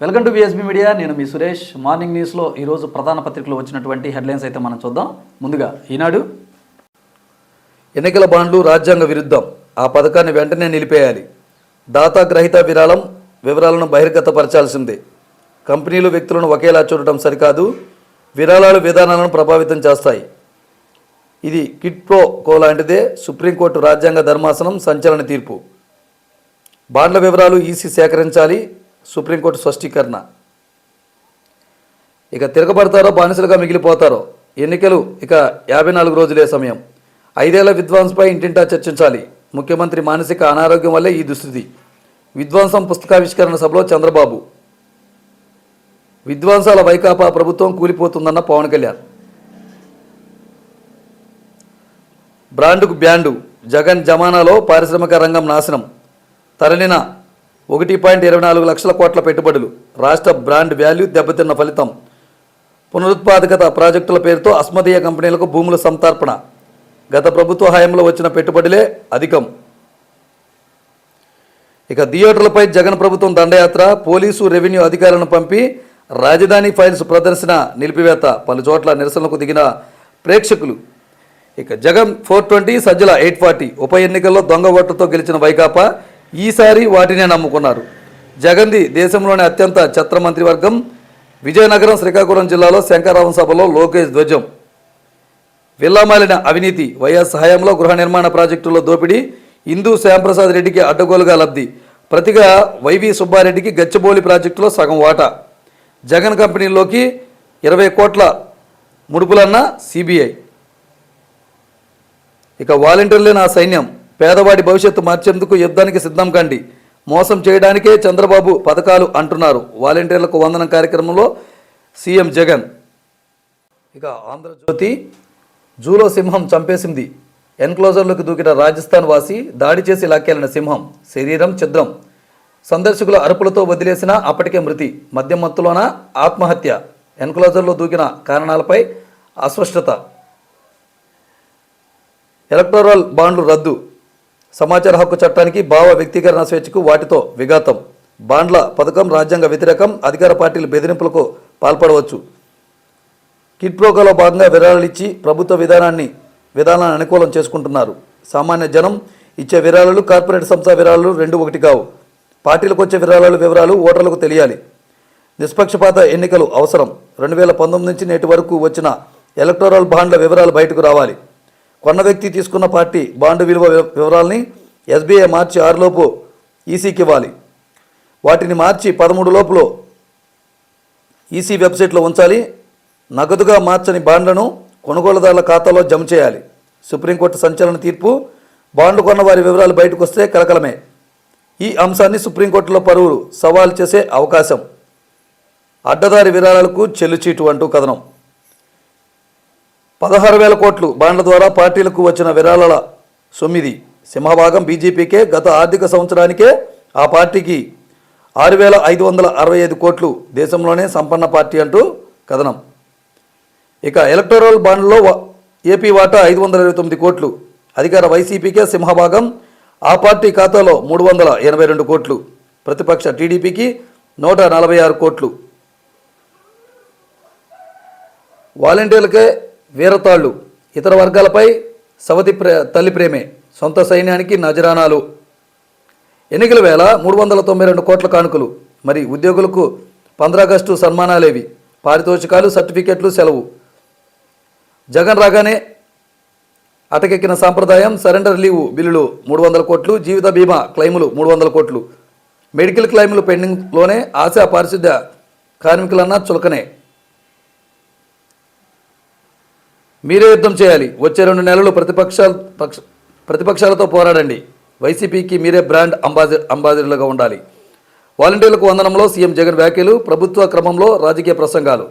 Welcome to బిఎస్బీ media నేను మీ Suresh. Morning న్యూస్లో ఈరోజు ప్రధాన పత్రికలో వచ్చినటువంటి హెడ్లైన్స్ అయితే మనం చూద్దాం. ముందుగా ఈనాడు ఎన్నికల బాండ్లు రాజ్యాంగ విరుద్ధం. ఆ పథకాన్ని వెంటనే నిలిపేయాలి. దాతా గ్రహీత విరాళం వివరాలను బహిర్గతపరచాల్సిందే. కంపెనీలు వ్యక్తులను ఒకేలా చూడటం సరికాదు. విరాళాలు విధానాలను ప్రభావితం చేస్తాయి. ఇది కిట్ ప్రో కో లాంటిదే. సుప్రీంకోర్టు రాజ్యాంగ ధర్మాసనం సంచలన తీర్పు. బాండ్ల వివరాలు ఈసీ సేకరించాలి. సుప్రీంకోర్టు స్పష్టీకరణ. ఇక తిరగబడతారో బానిసలుగా మిగిలిపోతారో ఎన్నికలు ఇక యాభై నాలుగు రోజులే సమయం. ఐదేళ్ళ విద్వాంస్పై ఇంటింటా చర్చించాలి. ముఖ్యమంత్రి మానసిక అనారోగ్యం వల్లే ఈ దుస్థితి. విద్వాంసం పుస్తకావిష్కరణ సభలో చంద్రబాబు. విద్వాంసాల వైకాపా ప్రభుత్వం కూలిపోతుందన్న పవన్ కళ్యాణ్. బ్రాండుకు బ్యాండు జగన్ జమానాలో పారిశ్రామిక రంగం నాశనం. తరలిన ఒకటి పాయింట్ ఇరవై నాలుగు లక్షల కోట్ల పెట్టుబడులు. రాష్ట్ర బ్రాండ్ వాల్యూ దెబ్బతిన్న ఫలితం. పునరుత్పాదకత ప్రాజెక్టుల పేరుతో అస్మదీయ కంపెనీలకు భూముల సంతర్పణ. గత ప్రభుత్వ హయాంలో వచ్చిన పెట్టుబడులే అధికం. ఇక థియేటర్లపై జగన్ ప్రభుత్వం దండయాత్ర పోలీసు రెవెన్యూ అధికారులను పంపి రాజధాని ఫైల్స్ ప్రదర్శన నిలిపివేత. పలు చోట్ల నిరసనలకు దిగిన ప్రేక్షకులు. ఇక Jagan four twenty Sajjala eight forty. ఉప ఎన్నికల్లో దొంగ ఓట్లతో గెలిచిన వైకాపా ఈసారి వాటినే నమ్ముకున్నారు. జగంది దేశంలోని అత్యంత ఛత్ర మంత్రివర్గం విజయనగరం శ్రీకాకుళం జిల్లాలో శంకరావం సభలో లోకేష్ ధ్వజం. విల్లామాలిన అవినీతి వైఎస్ హయాంలో గృహ నిర్మాణ ప్రాజెక్టుల్లో దోపిడీ. ఇందూ శ్యాంప్రసాద్ రెడ్డికి అడ్డగోలుగా లబ్ధి. ప్రతిగా వైవి సుబ్బారెడ్డికి గచ్చిబౌలి ప్రాజెక్టులో సగం వాటా. జగన్ కంపెనీలోకి ఇరవై కోట్ల ముడుపులన్న సిబిఐ. ఇక వాలంటీర్లే నా సైన్యం. పేదవాడి భవిష్యత్తు మార్చేందుకు యుద్ధానికి సిద్ధం కండి. మోసం చేయడానికే చంద్రబాబు పథకాలు అంటున్నారు. వాలంటీర్లకు వందనం కార్యక్రమంలో సీఎం జగన్. ఇక ఆంధ్రజ్యోతి జూలో సింహం చంపేసింది. ఎన్క్లోజర్లోకి దూకిన రాజస్థాన్ వాసి దాడి చేసి లాక్కెళ్ళిన సింహం. శరీరం ఛిద్రం. సందర్శకుల అరుపులతో వదిలేసిన అప్పటికే మృతి. మద్యం మత్తులోన? ఆత్మహత్య. ఎన్క్లోజర్లో దూకిన కారణాలపై అస్పష్టత. ఎలక్టోరల్ బాండ్లు రద్దు. సమాచార హక్కు చట్టానికి భావ వ్యక్తీకరణ స్వేచ్ఛకు వాటితో విఘాతం. బాండ్ల పథకం రాజ్యాంగ వ్యతిరేకం అధికార పార్టీలు బెదిరింపులకు పాల్పడవచ్చు. కిట్ ప్రోగోలో భాగంగా విరాళాలు ఇచ్చి ప్రభుత్వ విధానాన్ని విధానాన్ని అనుకూలం చేసుకుంటున్నారు. సామాన్య జనం ఇచ్చే విరాళాలు కార్పొరేట్ సంస్థ విరాళాలు రెండు ఒకటి కావు. పార్టీలకు వచ్చే విరాళాలు వివరాలు ఓటర్లకు తెలియాలి. నిష్పక్షపాత ఎన్నికలు అవసరం. రెండు వేల పంతొమ్మిది నుంచి నేటి వరకు వచ్చిన ఎలక్టోరల్ బాండ్ల వివరాలు బయటకు రావాలి. కొన్న వ్యక్తి తీసుకున్న పార్టీ బాండు విలువ వివరాలని వివరాల్ని ఎస్బీఐ మార్చి ఆరులోపు ఈసీకి ఇవ్వాలి వాటిని మార్చి పదమూడు లోపులో ఈసీ వెబ్సైట్లో ఉంచాలి. నగదుగా మార్చని బాండ్లను కొనుగోలుదారుల ఖాతాలో జమ చేయాలి. సుప్రీంకోర్టు సంచలన తీర్పు బాండ్లు కొన్న వారి వివరాలు బయటకు వస్తే కలకలమే. ఈ అంశాన్ని సుప్రీంకోర్టులో పరువులు సవాల్ చేసే అవకాశం. అడ్డదారి విరాళాలకు చెల్లుచీటు అంటూ కథనం. పదహారు వేల కోట్లు బాండ్ల ద్వారా పార్టీలకు వచ్చిన విరాళాల సొమ్మిది. సింహభాగం బీజేపీకే గత ఆర్థిక సంవత్సరానికే ఆ పార్టీకి ఆరు వేల ఐదు వందల అరవై ఐదు కోట్లు దేశంలోనే సంపన్న పార్టీ అంటూ కథనం. ఇక ఎలక్టోరల్ బాండ్లో ఏపీ వాటా ఐదు వందల ఇరవై తొమ్మిది కోట్లు. అధికార వైసీపీకే సింహభాగం ఆ పార్టీ ఖాతాలో మూడు వందల ఎనభై రెండు కోట్లు. ప్రతిపక్ష టీడీపీకి నూట నలభై ఆరు కోట్లు. వాలంటీర్లకే వీరతాళ్ళు ఇతర వర్గాలపై సవతి ప్రే తల్లి ప్రేమే సొంత సైన్యానికి నజరానాలు ఎన్నికల వేళ మూడు వందల తొంభై రెండు కోట్ల కానుకలు మరి ఉద్యోగులకు పంద్రాగస్టు సన్మానాలేవి. పారితోషికాలు సర్టిఫికెట్లు సెలవు. జగన్ రాగానే అటకెక్కిన సాంప్రదాయం సరెండర్ లీవ్ బిల్లులు మూడు వందల కోట్లు జీవిత బీమా క్లెయిములు మూడు వందల కోట్లు. మెడికల్ క్లెయిములు పెండింగ్లోనే ఆశా పారిశుద్ధ్య కార్మికులన్నా చులకనే. మీరే యుద్ధం చేయాలి. వచ్చే రెండు నెలలు ప్రతిపక్షాలు పక్ష ప్రతిపక్షాలతో పోరాడండి. వైసీపీకి మీరే బ్రాండ్ అంబాసి అంబాసిడర్లుగా ఉండాలి. వాలంటీర్లకు వందనంలో సీఎం జగన్ వ్యాఖ్యలు ప్రభుత్వ క్రమంలో రాజకీయ ప్రసంగాలు.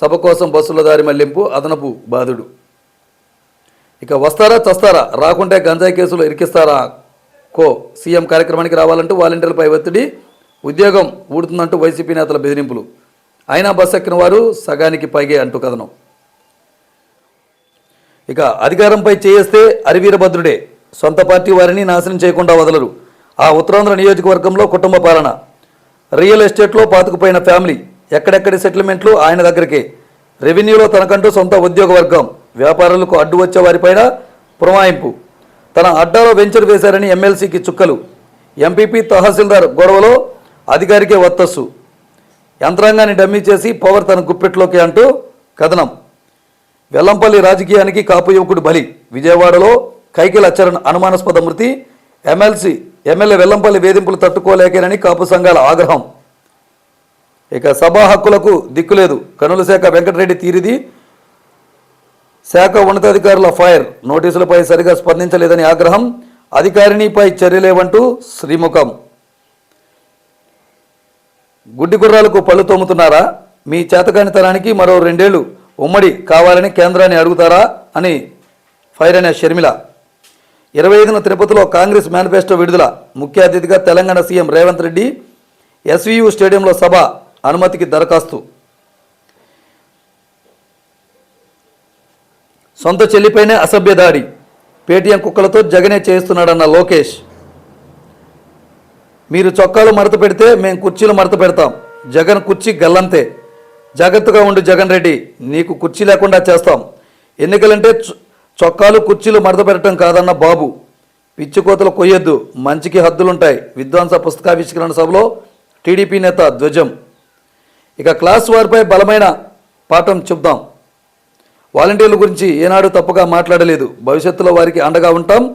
సభ కోసం బస్సుల దారి మళ్ళింపు అదనపు బాధుడు. ఇక వస్తారా చస్తారా? రాకుంటే గంజాయి కేసులు ఇరికిస్తారా? కో సీఎం కార్యక్రమానికి రావాలంటూ వాలంటీర్లపై ఒత్తిడి. ఉద్యోగం ఊడుతుందంటూ వైసీపీ నేతల బెదిరింపులు. అయినా బస్ ఎక్కిన వారు సగానికి పైగే అంటూ కథనం. ఇక అధికారంపై చేయిస్తే అరివీరభద్రుడే. సొంత పార్టీ వారిని నాశనం చేయకుండా వదలరు. ఆ ఉత్తరాంధ్ర నియోజకవర్గంలో కుటుంబ పాలన. రియల్ ఎస్టేట్లో పాతుకుపోయిన ఫ్యామిలీ. ఎక్కడెక్కడి సెటిల్మెంట్లు ఆయన దగ్గరికే. రెవెన్యూలో తనకంటూ సొంత ఉద్యోగ వర్గం వ్యాపారులకు అడ్డు వచ్చే వారిపైన పురమాయింపు. తన అడ్డాలో వెంచర్ వేశారని ఎమ్మెల్సీకి చుక్కలు. ఎంపీపీ తహసీల్దార్ గొడవలో అధికారికే వత్తస్సు. యంత్రాంగాన్ని డమ్మీ చేసి పవర్ తన గుప్పెట్లోకి అంటూ కథనం. వెల్లంపల్లి రాజకీయానికి కాపు యువకుడు బలి. విజయవాడలో కైకిల చరణ్ అనుమానాస్పద మృతి. ఎమ్మెల్సీ ఎమ్మెల్యే వెల్లంపల్లి వేధింపులు తట్టుకోలేకేనని కాపు సంఘాల ఆగ్రహం. ఇక సభా హక్కులకు దిక్కులేదు కనుల శాఖ వెంకటరెడ్డి తీరిది. శాఖ ఉన్నతాధికారుల ఫైర్. నోటీసులపై సరిగా స్పందించలేదని ఆగ్రహం. అధికారినిపై చర్యలేవంటూ శ్రీముఖం. గుడ్డి గుర్రాలకు పళ్ళు తోముతున్నారా? మీ చేతకానితనానికి మరో రెండేళ్ళు. ఉమ్మడి కావాలని కేంద్రాన్ని అడుగుతారా అని ఫైర్ అయిన షర్మిల. ఇరవై ఐదున తిరుపతిలో కాంగ్రెస్ మేనిఫెస్టో విడుదల. ముఖ్య అతిథిగా తెలంగాణ సీఎం రేవంత్ రెడ్డి ఎస్వీయు స్టేడియంలో సభ అనుమతికి దరఖాస్తు. సొంత చెల్లిపైనే అసభ్య దాడి. పేటీఎం కుక్కలతో జగనే చేస్తున్నాడన్న లోకేష్. మీరు చొక్కాలు మడత పెడితే మేము కుర్చీలు మడత పెడతాం. జగన్ కుర్చీ గల్లంతే. జాగ్రత్తగా ఉండు జగన్ రెడ్డి. నీకు కుర్చీ లేకుండా చేస్తాం. ఎన్నికలంటే చొ- చొక్కాలు కుర్చీలు మడత పెట్టడం కాదన్న బాబు. పిచ్చి కోతలు కొయ్యొద్దు. మంచికి హద్దులుంటాయి. విద్వాంస పుస్తకావిష్కరణ సభలో టీడీపీ నేత ధ్వజం. ఇక క్లాస్ వారిపై బలమైన పాఠం చెప్దాం వాలంటీర్ల గురించి ఏనాడు తప్పుగా మాట్లాడలేదు. భవిష్యత్తులో వారికి అండగా ఉంటాం.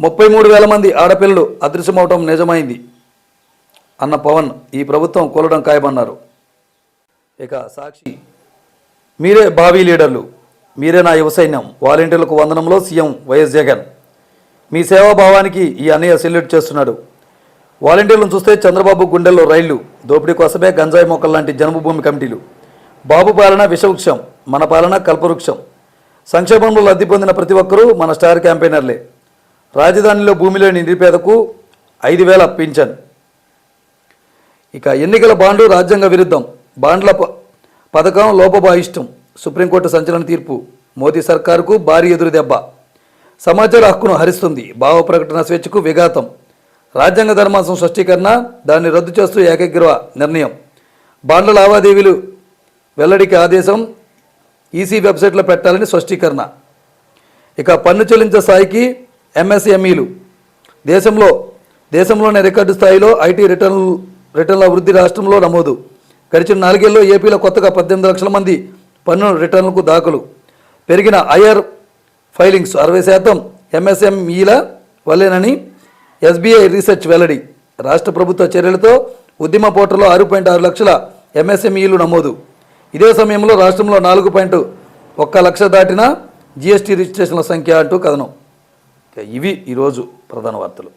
ముప్పై మూడు వేల మంది ఆడపిల్లలు అదృశ్యమవటం నిజమైంది. అన్న పవన్ ఈ ప్రభుత్వం కూలడం ఖాయమన్నారు. ఇక సాక్షి. మీరే భావి లీడర్లు. మీరే నా యువ సైన్యం. వాలంటీర్లకు వందనంలో సీఎం వైఎస్ జగన్. మీ సేవాభావానికి ఈ అన్నయ్య సెల్యూట్ చేస్తున్నాడు. వాలంటీర్లను చూస్తే చంద్రబాబు గుండెల్లో రైళ్ళు దోపిడీ కోసమే గంజాయి మొక్కలు లాంటి జన్మభూమి కమిటీలు. బాబు పాలన విషవృక్షం మన పాలన కల్పవృక్షం. సంక్షేమంలో లబ్ధి పొందిన ప్రతి ఒక్కరూ మన స్టార్ క్యాంపెయినర్లే. రాజధానిలో భూమి లేని నిరుపేదకు ఐదు వేల పింఛన్. ఇక ఎన్నికల బాండ్లు రాజ్యాంగ విరుద్ధం. బాండ్ల ప- పథకం లోపభాయిష్టం సుప్రీంకోర్టు సంచలన తీర్పు మోదీ సర్కారుకు భారీ ఎదురు దెబ్బ. సమాచార హక్కును హరిస్తుంది భావ ప్రకటన స్వేచ్ఛకు విఘాతం. రాజ్యాంగ ధర్మాసం స్పష్టీకరణ దాన్ని రద్దు చేస్తూ ఏకగ్రవ నిర్ణయం. బాండ్ల లావాదేవీలు వెల్లడికి ఆదేశం ఈసీ వెబ్సైట్లో పెట్టాలని స్పష్టీకరణ. ఇక పన్ను చెల్లించే స్థాయికి ఎంఎస్ఎంఈలు. దేశంలో దేశంలోనే రికార్డు స్థాయిలో ఐటీ రిటర్న్ రిటర్న్ల వృద్ధి రాష్ట్రంలో నమోదు. గడిచిన నాలుగేళ్ళలో ఏపీలో కొత్తగా పద్దెనిమిది లక్షల మంది పన్ను రిటర్నులకు దాఖలు. పెరిగిన ఐఆర్ ఫైలింగ్స్ అరవై శాతం ఎంఎస్ఎంఈల వల్లేనని ఎస్బీఐ రీసెర్చ్ వెల్లడి. రాష్ట్ర ప్రభుత్వ చర్యలతో ఉద్యమ పోర్టల్లో ఆరు పాయింట్ ఆరు లక్షల ఎంఎస్ఎంఈలు నమోదు. ఇదే సమయంలో రాష్ట్రంలో నాలుగు పాయింట్ ఒక్క లక్ష దాటిన జీఎస్టీ రిజిస్ట్రేషన్ల సంఖ్య అంటూ కథనం. ఇవి ఈరోజు ప్రధాన వార్తలు.